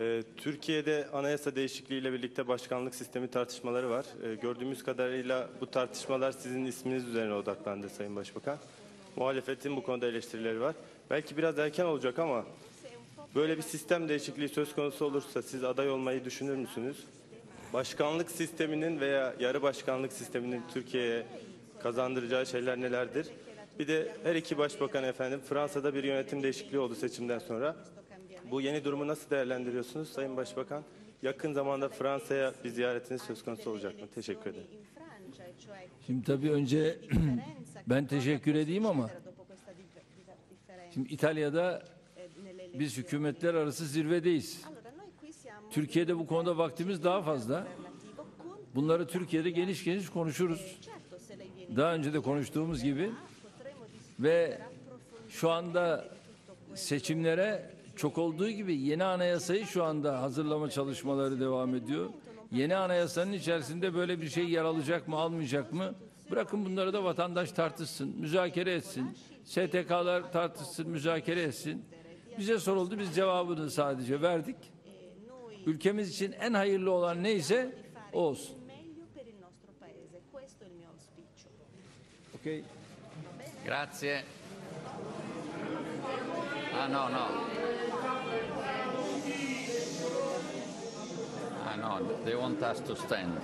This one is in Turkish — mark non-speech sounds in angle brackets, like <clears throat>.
Ee, Türkiye'de anayasa değişikliğiyle birlikte başkanlık sistemi tartışmaları var. Ee, gördüğümüz kadarıyla bu tartışmalar sizin isminiz üzerine odaklandı Sayın Başbakan. Muhalefetin bu konuda eleştirileri var. Belki biraz erken olacak ama böyle bir sistem değişikliği söz konusu olursa siz aday olmayı düşünür müsünüz? Başkanlık sisteminin veya yarı başkanlık sisteminin Türkiye'ye kazandıracağı şeyler nelerdir? Bir de her iki başbakan efendim Fransa'da bir yönetim değişikliği oldu seçimden sonra. Bu yeni durumu nasıl değerlendiriyorsunuz Sayın Başbakan? Yakın zamanda Fransa'ya bir ziyaretiniz söz konusu olacak mı? Teşekkür ederim. Şimdi tabii önce <clears throat> ben teşekkür edeyim ama şimdi İtalya'da biz hükümetler arası zirvedeyiz. Türkiye'de bu konuda vaktimiz daha fazla. Bunları Türkiye'de geniş geniş konuşuruz. Daha önce de konuştuğumuz gibi ve şu anda seçimlere çok olduğu gibi yeni anayasayı şu anda hazırlama çalışmaları devam ediyor. Yeni anayasanın içerisinde böyle bir şey yer alacak mı almayacak mı? Bırakın bunları da vatandaş tartışsın, müzakere etsin. STK'lar tartışsın, müzakere etsin. Bize soruldu, biz cevabını sadece verdik. Ülkemiz için en hayırlı olan neyse o olsun. meglio per Ah no, no. Ah no, they want us to stand.